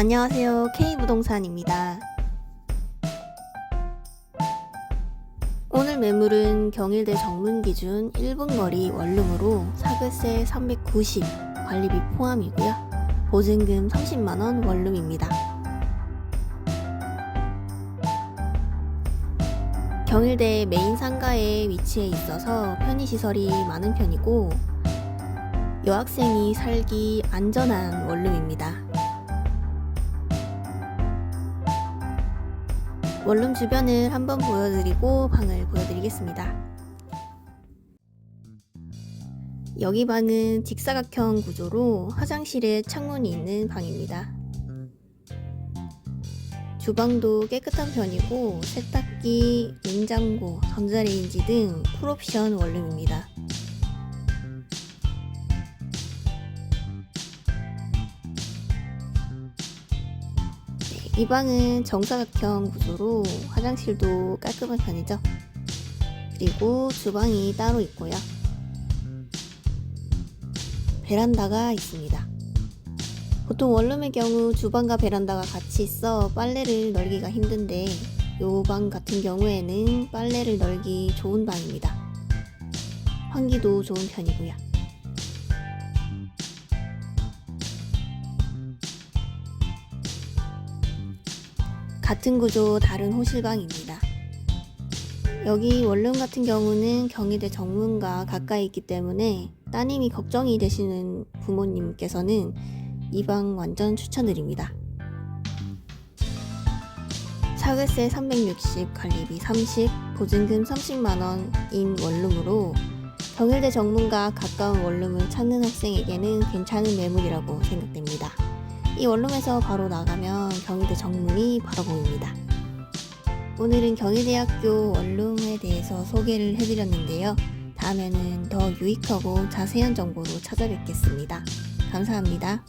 안녕하세요. K부동산입니다. 오늘 매물은 경일대 정문 기준 1분 거리 원룸으로 사글세 390 관리비 포함이고요. 보증금 30만원 원룸입니다. 경일대 메인 상가에 위치해 있어서 편의시설이 많은 편이고 여학생이 살기 안전한 원룸입니다. 원룸 주변을 한번 보여드리고 방을 보여드리겠습니다. 여기 방은 직사각형 구조로 화장실에 창문이 있는 방입니다. 주방도 깨끗한 편이고 세탁기, 냉장고, 전자레인지 등 풀옵션 원룸입니다. 이 방은 정사각형 구조로 화장실도 깔끔한 편이죠. 그리고 주방이 따로 있고요. 베란다가 있습니다. 보통 원룸의 경우 주방과 베란다가 같이 있어 빨래를 널기가 힘든데 이방 같은 경우에는 빨래를 널기 좋은 방입니다. 환기도 좋은 편이고요. 같은 구조 다른 호실방입니다. 여기 원룸 같은 경우는 경희대 정문과 가까이 있기 때문에 따님이 걱정이 되시는 부모님께서는 이 방 완전 추천드립니다. 사글세 360, 관리비 30, 보증금 30만원인 원룸으로 경일대 정문과 가까운 원룸을 찾는 학생에게는 괜찮은 매물이라고 생각됩니다. 이 원룸에서 바로 나가면 경희대 정문이 바로 보입니다. 오늘은 경희대학교 원룸에 대해서 소개를 해드렸는데요. 다음에는 더 유익하고 자세한 정보로 찾아뵙겠습니다. 감사합니다.